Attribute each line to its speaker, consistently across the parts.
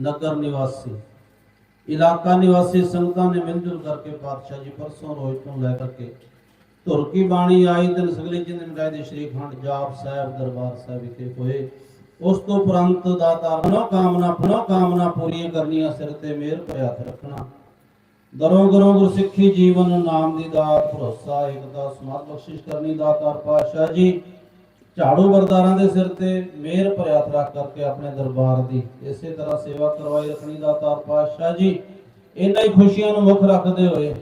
Speaker 1: ਨਗਰ ਨਿਵਾਸੀ, ਇਲਾਕਾ ਨਿਵਾਸੀ ਸੰਗਤਾਂ ਨੇ ਮਿਲ ਕਰਕੇ ਪਾਤਸ਼ਾਹ ਜੀ ਪਰਸੋਂ ਰੋਜ਼ ਤੋਂ ਲੈ ਕਰਕੇ ਧੁਰ ਕੀ ਬਾਣੀ ਆਈ ਦਿਨ ਸਗਲੇ ਚਿੰਦਨ ਗਾਏ ਦੇ ਸ਼੍ਰੀ ਖੰਡ ਜਾਪ ਸਾਹਿਬ, ਦਰਬਾਰ ਸਾਹਿਬ ਵਿਖੇ ਹੋਏ। ਉਸ ਤੋਂ ਉਪਰੰਤ ਦਾਤਾਰ ਮਨੋ ਕਾਮਨਾ ਮਨੋ ਕਾਮਨਾ ਪੂਰੀਆਂ ਕਰਨੀਆਂ, ਸਿਰ ਤੇ ਮਿਹਰ ਭਰਿਆ ਰੱਖਣਾ। ਦਰੋਂ ਗਰੋਂ ਗੁਰਸਿੱਖੀ ਜੀਵਨ ਨਾਮ ਦੀ ਦਾਤ, ਭਰੋਸਾ, ਏਕਤਾ ਸਮਾਤ ਬਖਸ਼ਿਸ਼ ਕਰਨੀ ਦਾਤਾਰ ਪਾਤਸ਼ਾਹ ਜੀ। ਝਾੜੂ ਵਰਦਾਰਾਂ ਦੇ ਸਿਰ ਤੇ ਮਿਹਰ ਭਰਿਆ ਹੱਥ ਕਰਕੇ ਆਪਣੇ ਦਰਬਾਰ ਦੀ ਇਸੇ ਤਰ੍ਹਾਂ ਸੇਵਾ ਕਰਵਾਈ ਰੱਖਣੀ ਦਾਤਾਰ ਪਾਤਸ਼ਾਹ ਜੀ। ਇਹਨਾਂ ਹੀ ਖੁਸ਼ੀਆਂ ਨੂੰ ਮੁੱਖ ਰੱਖਦੇ ਹੋਏ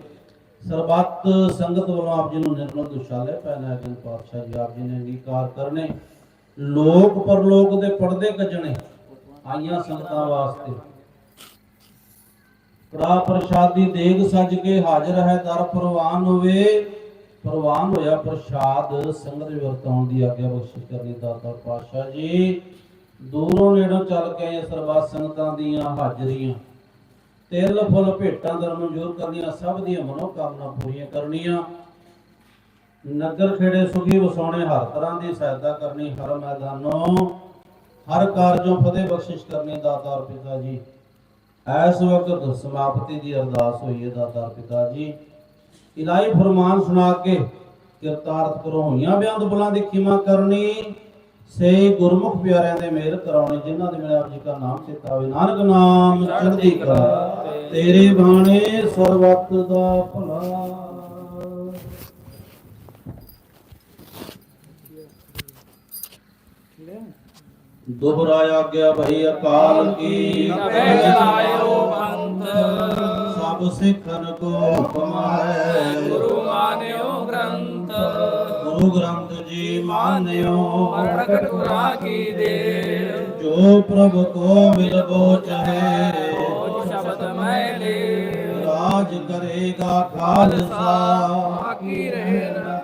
Speaker 1: ਸਰਬੱਤ ਸੰਗਤ ਵੱਲੋਂ ਆਪ ਜੀ ਨੂੰ ਨਿਰਮਲ ਦੁਸ਼ਾਲੇ ਪੈਣਾ ਹੈ ਪਾਤਸ਼ਾਹ ਜੀ। ਆਪ ਜੀ ਨੇ ਅੰਗੀਕਾਰ ਕਰਨੇ, ਲੋਕ ਪਰਲੋਕ ਦੇ ਪਰਦੇ ਕੱਜਣੇ ਆਈਆਂ ਸੰਗਤਾਂ ਵਾਸਤੇ। ਕੜਾ ਪ੍ਰਸ਼ਾਦੀ ਦੇਗ ਸੱਜ ਕੇ ਹਾਜ਼ਰ ਹੈ, ਦਰ ਪ੍ਰਵਾਨ ਹੋਵੇ। ਪ੍ਰਵਾਨ ਹੋਇਆ ਪ੍ਰਸ਼ਾਦ ਸੰਗਤ ਵਰਤਾਉਣ ਦੀ ਆਗਿਆ ਬਖਸ਼ਿਸ਼ ਕਰਨੀ ਦਾਤਾ ਪਾਤਸ਼ਾਹ ਜੀ। ਦੂਰੋਂ ਨੇੜੋਂ ਚੱਲ ਕੇ ਆਏ ਸਰਬੱਤ ਸੰਗਤਾਂ ਦੀਆਂ ਹਾਜ਼ਰੀਆਂ, ਤਿਲ, ਫੁੱਲ, ਭੇਟਾਂ ਦਰ ਮਨਜ਼ੂਰ ਕਰਨੀਆਂ, ਸਭ ਦੀਆਂ ਮਨੋ ਕਾਮਨਾ ਪੂਰੀਆਂ ਕਰਨੀਆਂ। ਨਗਰ ਖੇੜੇ ਸੁਖੀ ਵਸਾਉਣੇ, ਹਰ ਤਰ੍ਹਾਂ ਦੀ ਸਹਾਇਤਾ ਕਰਨੀ, ਹਰ ਮੈਦਾਨੋਂ, ਹਰ ਕਾਰਜੋਂ ਫਤਿਹ ਬਖਸ਼ਿਸ਼ ਕਰਨੀ ਦਾਤਾਰ ਪਿਤਾ ਜੀ। ਐਸ ਵਕਤ ਸਮਾਪਤੀ ਦੀ ਅਰਦਾਸ ਹੋਈ ਹੈ ਦਾਤਾਰ ਪਿਤਾ ਜੀ। ਇਲਾਹੀ ਫਰਮਾਨ ਸੁਣਾ ਕੇ ਕਿਰਤਾਰਥ ਕਰੋ ਹੋਈਆਂ ਬਿਆੰਤ ਬੁਲਾਂ ਦੀ ਖਿਮਾ ਕਰਨੀ। ਸੇ ਗੁਰਮੁਖ ਪਿਆਰਿਆਂ ਦੇ ਮਿਹਰ ਕਰਾਉਣੇ, ਜਿਨ੍ਹਾਂ ਦੇ ਮੇਰੇ ਆਪ ਜੀ ਦਾ ਨਾਮ ਚੇਤਾ ਨਾਨਕ ਨਾਮ ਚੜ੍ਹਦੀ ਕਲਾ, ਤੇਰੇ ਬਾਣੇ ਸਰਬੱਤ ਦਾ ਭਲਾ। ਦੁਹਰਾਇਆ ਗਿਆ ਭਈ ਅਕਾਲ ਕੀ।
Speaker 2: ਕਬੇ ਚਲਾਇਓ ਪੰਥ
Speaker 1: ਸਭ ਸਿੱਖਨ ਕੋ ਹੁਕਮ ਹੈ।
Speaker 2: ਗੁਰੂ ਮਾਨਿਓ ਗ੍ਰੰਥ।
Speaker 1: ਗੁਰੂ ਗ੍ਰੰਥ ਜੀ ਮਾਨਿਓ।
Speaker 2: ਪ੍ਰਗਟ ਗੁਰਾਂ ਕੀ ਦੇ
Speaker 1: ਜੋ ਪ੍ਰਭ ਕੋ ਮਿਲਬੋ ਚਹੇ
Speaker 2: ਸ਼ਬਦ ਮੈਂ ਲੈ
Speaker 1: ਰਾਜ ਕਰੇਗਾ ਖਾਲਸਾ।
Speaker 2: ਬਾਕੀ ਰਹਿ ਨ। ਕੋਏ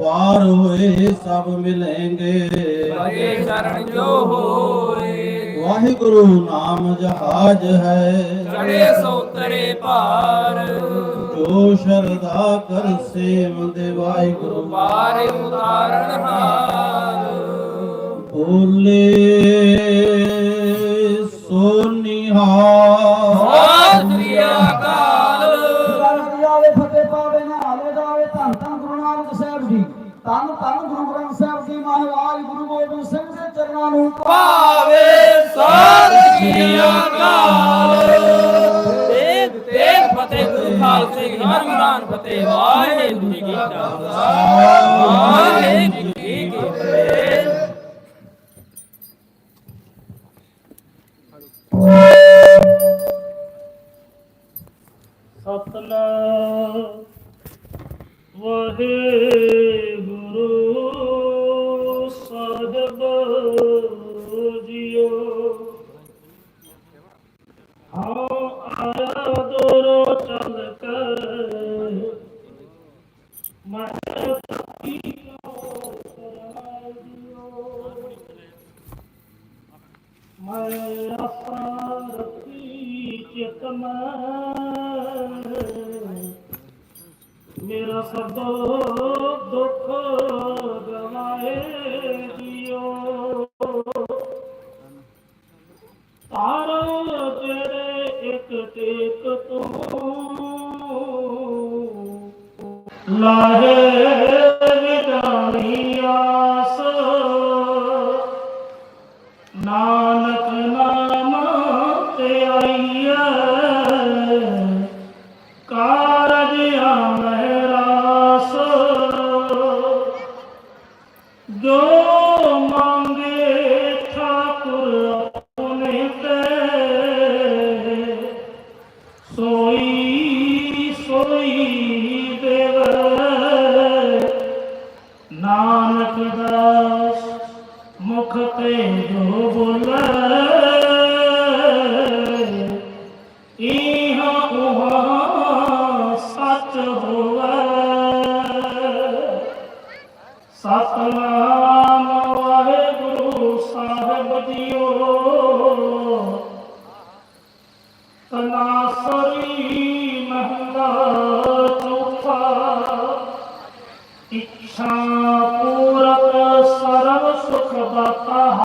Speaker 1: ਪਾਰ ਹੋਏ ਸਭ ਮਿਲेंगे
Speaker 2: ਲਗੇ ਸ਼ਰਨ ਜੋ ਹੋਏ।
Speaker 1: ਵਾਹਿਗੁਰੂ ਨਾਮ ਜਹਾਜ ਹੈ।
Speaker 2: ਚੜੇ ਸੋਤਰੇ ਭਾਰ।
Speaker 1: ਜੋ ਸ਼ਰਦਾ ਕਰ ਸੇਵ ਦੇ ਵਾਹਿਗੁਰੂ।
Speaker 2: ਬਾਰੇ ਉਤਾਰਨ ਹਾਰ।
Speaker 1: ਬੋਲੇ
Speaker 3: ਜੀ। ਧੰਨ ਧੰਨ ਗੁਰੂ ਗ੍ਰੰਥ ਸਾਹਿਬ ਜੀ ਮਹਾਰਾਜ, ਗੁਰੂ ਗੋਬਿੰਦ ਸਿੰਘ ਦੇ ਚਰਨਾਂ ਨੂੰ
Speaker 2: ਭਾਵੇ ਸਤਿ ਸ੍ਰੀ ਤੇਗ ਤੇਗ ਫਤਿਹ ਗੁਰੂ ਖਾਲਸੇ ਕੀ ਹਰਮਨਾਨ ਫਤਿਹ। ਵਾਹਿਗੁਰੂ ਜੀ ਕੀ ਖਾਲਸਾ ਵਾਹਿਗੁਰੂ
Speaker 4: ਵਾਹਿਗੁਰੂ ਸਾਹਿਬ ਜਿਓ ਹਾਂ ਆਇਆ ਦੋਰੋ ਚੱਲ ਕਰ। ਮੈਂ ਸਤੀ ਕੋ ਕਰਾਂ ਦਿਓ ਮੈਂ ਆਸਾ ਰੱਖੀ ਚਿਤ ਮੈਂ ਸਭ ਦੁੱਖ ਗਵਾਏ ਦਿਓ ਤਾਰੋ ਤੇਰੇ ਇੱਕ ਟੇਕ ਤੂੰ। ਲਾਹੇ ਦੇਵ ਨਾਨਕ ਦਾਸ, ਮੁਖ ਤੇ ਜੋ ਬੋਲੇ ਇਹਾਂ ਉਹਾਂ ਸੱਚ ਹੋਵੇ। ਸਤਨਾਮ ਵਾਹਿਗੁਰੂ ਸਾਹਿਬ ਜੀਓ ਤਨਾਸਰੀ ਇੱਛਾ ਪੂਰਕ ਸਰਬ ਸੁਖ ਦਾਤਾ